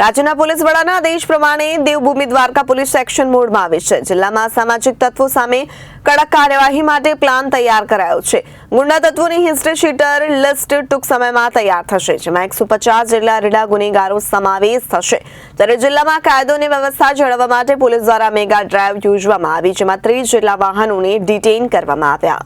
રાજ્યના પોલીસ વડાના આદેશ પ્રમાણે દેવભૂમિ દ્વારકા પોલીસ એક્શન મોડમાં આવી છે. જિલ્લામાં સામાજિક તત્વો સામે કડક કાર્યવાહી માટે પ્લાન તૈયાર કરાયો છે. ગુંડા તત્વોની હિસ્ટ્રી શીટર લિસ્ટ ટૂંક સમયમાં તૈયાર થશે, જેમાં એકસો પચાસ જેટલા રેડા ગુનેગારો સમાવેશ થશે. ત્યારે જિલ્લામાં કાયદો અને વ્યવસ્થા જાળવવા માટે પોલીસ દ્વારા મેગા ડ્રાઈવ યોજવામાં આવી, જેમાં ત્રીસ જેટલા વાહનોને ડિટેઇન કરવામાં આવ્યા.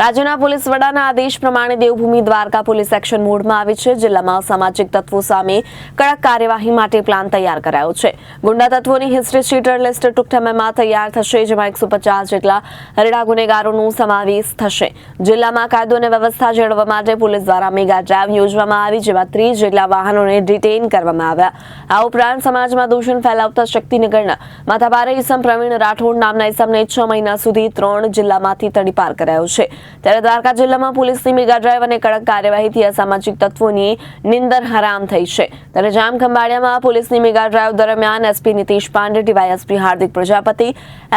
રાજ્યના પોલીસ વડાના આદેશ પ્રમાણે દેવભૂમિ દ્વારકા પોલીસ એક્શન મોડમાં આવી છે, જિલ્લામાં સામાજિક તત્વો સામે કડક કાર્યવાહી માટે પ્લાન તૈયાર કરાયો છે. ગુંડા તત્વોની હિસ્ટ્રી શીટર લિસ્ટ ટૂંક સમયમાં તૈયાર થશે, જેમાં એકસો પચાસ જેટલા રેડા ગુનેગારોનો સમાવેશ થશે. જિલ્લામાં કાયદો અને વ્યવસ્થા જાળવવા માટે પોલીસ દ્વારા મેગા ડ્રાઈવ યોજવામાં આવી, જેમાં ત્રીસ જેટલા વાહનોને ડિટેઇન કરવામાં આવ્યા. આ ઉપરાંત સમાજમાં દૂષણ ફેલાવતા શક્તિનગરના માથાભારે ઈસમ પ્રવીણ રાઠોડ નામના ઈસમને છ મહિના સુધી ત્રણ જિલ્લામાંથી તડીપાર કરાયો છે. ત્યારે દ્વારકા જિલ્લામાં પોલીસની મેગા ડ્રાઈવ અને કડક કાર્યવાહીથી અસામાજિક તત્વોની નિંદર હરામ થઈ છે. ત્યારે જામ ખંભાળિયામાં પોલીસની મેગા ડ્રાઈવ દરમિયાન SP Nitish Pandey, DYSP Hardik Prajapati,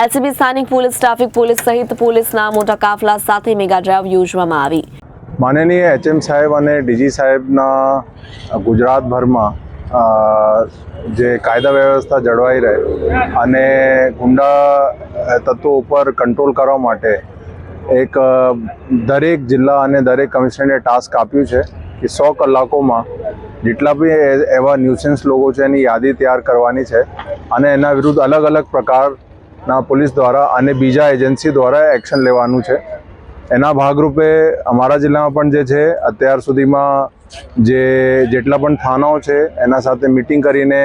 LCB સ્થાનિક પોલીસ, ટ્રાફિક પોલીસ સહિત પોલીસના મોટા કાફલા સાથે મેગા ડ્રાઈવ યોજવામાં આવી. માનનીય એચએમ સાહેબ અને ડીજી સાહેબના ગુજરાતભરમાં જે કાયદા વ્યવસ્થા જળવાઈ રહે અને ગુંડા તત્વો ઉપર કંટ્રોલ કરવા માટે એક દરેક જિલ્લા અને દરેક કમિશનરે ટાસ્ક આપ્યું છે કે સો કલાકોમાં જેટલા બી એવા ન્યુસન્સ લોકો છે એની યાદી તૈયાર કરવાની છે અને એના વિરુદ્ધ અલગ અલગ પ્રકારના પોલીસ દ્વારા અને બીજા એજન્સી દ્વારા એક્શન લેવાનું છે. એના ભાગરૂપે અમારા જિલ્લામાં પણ જે છે, અત્યાર સુધીમાં જે જેટલા પણ થાનાઓ છે, એના સાથે મિટિંગ કરીને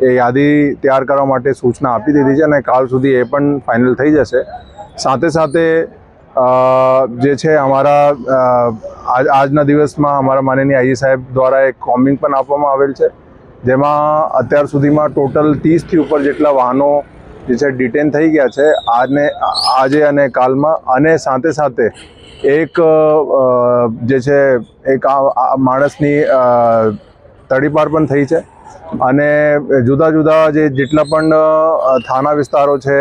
એ યાદી તૈયાર કરવા માટે સૂચના આપી દીધી છે અને કાલ સુધી એ પણ ફાઇનલ થઈ જશે. સાથે સાથે જે છે અમારા આજ, આજના દિવસમાં અમારા માનનીય આઈ સાહેબ દ્વારા એક કોમિંગ પણ આપવામાં આવેલ છે, જેમાં અત્યાર સુધીમાં ટોટલ ત્રીસથી ઉપર જેટલા વાહનો જે છે ડિટેન થઈ ગયા છે આજને આજે અને કાલમાં, અને સાથે સાથે એક જે છે એક માણસની તડીપાર પણ થઈ છે, અને જુદા જુદા જે જેટલા પણ થાના વિસ્તારો છે,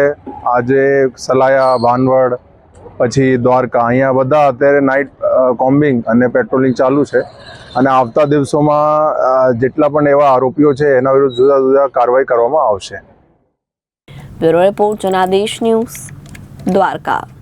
આજે સલાયા, ભાનવડ પછી દ્વારકા. અહીંયા બધા અત્યારે નાઇટ કોમ્બિંગ અને પેટ્રોલિંગ ચાલુ છે. અને આવતા દિવસોમાં જેટલા પણ એવા આરોપીઓ છે, એના વિરુદ્ધ જુદા જુદા કાર્યવાહી કરવામાં આવશે. Bureau report, Janadesh news, Dwarka.